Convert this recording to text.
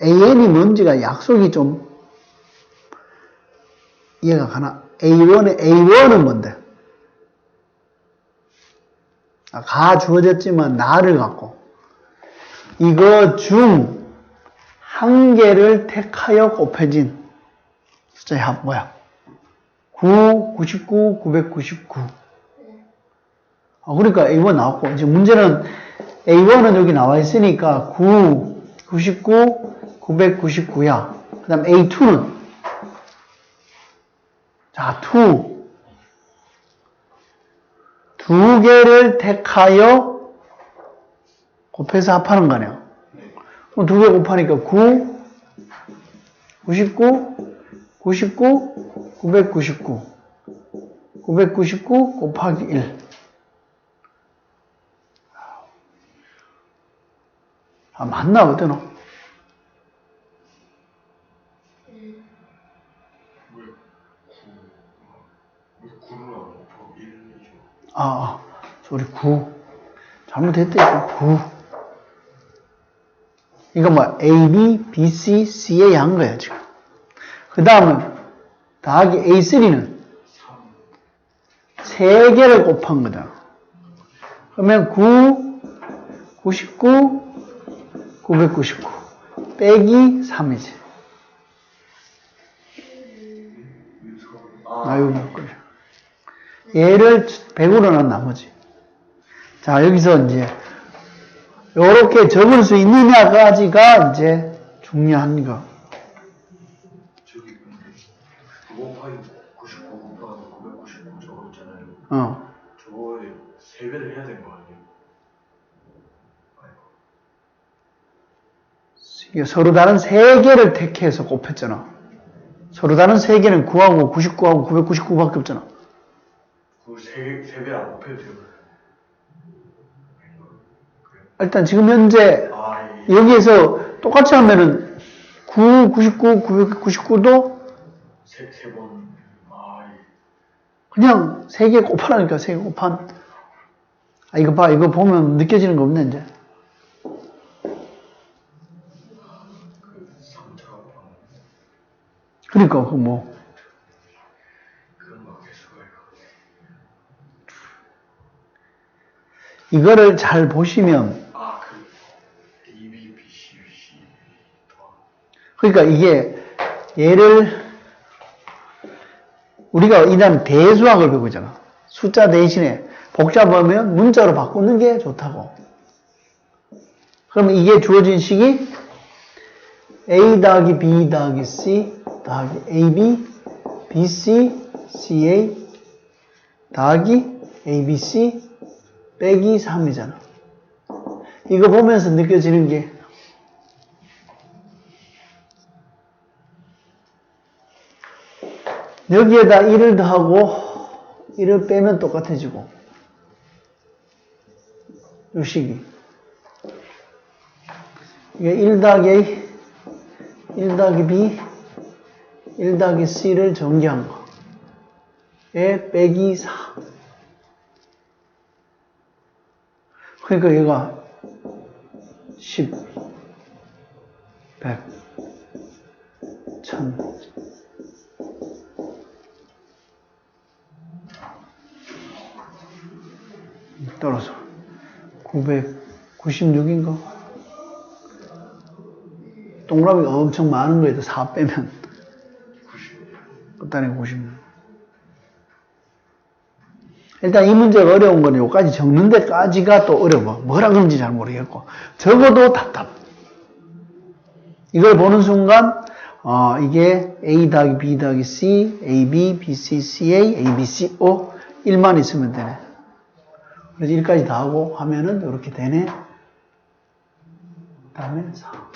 AN이 뭔지가 약속이 좀 이해가 가나? A1의 A1은 뭔데? 아, 가 주어졌지만 나를 갖고 이거 중 한 개를 택하여 곱해진 숫자의 합 뭐야? 9, 99, 999. 아, 그러니까 A1 나왔고 이제 문제는 A1은 여기 나와 있으니까 9, 99, 999야. 그 다음 A2는 자, 2. 두 개를 택하여 곱해서 합하는 거네요. 두 개 곱하니까 9, 99, 99, 999. 999 곱하기 1. 아, 맞나, 어떠노? 왜 9, 왜 9를 안 곱하고 1이죠? 아, 아, 소리 9. 잘못했다, 이거 9. 이거 뭐, A, B, B, C, C에 한 거야, 지금. 그 다음은, 더하기 A3는 3개를 곱한 거다. 그러면 9, 99, 999. 빼기 3이지. 아, 아유, 못 그래. 얘를 100으로 난 나머지. 자, 여기서 이제, 요렇게 적을 수 있느냐까지가 이제 중요한 거. 저기 근데 9 곱하기 99 곱하기 999 저거 있잖아요. 어. 저거에 3배를 해야 되는 거 아니에요? 아이고. 이게 서로 다른 세 개를 택해서 곱했잖아. 서로 다른 세 개는 9하고 99하고 999밖에 없잖아. 그 3배, 3배 안 곱해도 돼요. 일단 지금 현재 아, 이 여기에서 똑같이 하면은 9, 99, 999도 세, 세 번, 아, 이 그냥 세 개 곱하라니까 세 개 곱한. 아 이거 봐 이거 보면 느껴지는 거 없네 이제. 그 3차가 그러니까 그 뭐. 이거를 잘 보시면 그러니까 이게 얘를 우리가 이단 대수학을 배우고 있잖아. 숫자 대신에 복잡하면 문자로 바꾸는 게 좋다고. 그러면 이게 주어진 식이 A 더하기 B 더하기 C 더하기 AB, BC, CA 더하기 ABC 빼기 3이잖아. 이거 보면서 느껴지는 게 여기에다 1을 더하고 1을 빼면 똑같아지고 요 식이 이게 1 더하기 A 1 더하기 B 1 더하기 C를 전개한 거. 에 빼기 4. 그러니까 얘가 10, 100, 1000, 떨어져. 996인가? 동그라미가 엄청 많은 거에도 4 빼면 90. 끝단에 96. 일단 이 문제가 어려운 건 여기까지 적는 데까지가 또 어려워. 뭐라 그런지 잘 모르겠고. 적어도 답답. 이걸 보는 순간, 어, 이게 A 더하기 B 더하기 C, A, B, B, C, C, A, A, B, C, O. 1만 있으면 되네. 그래서 1까지 다 하고 하면은 이렇게 되네. 그 다음에 4.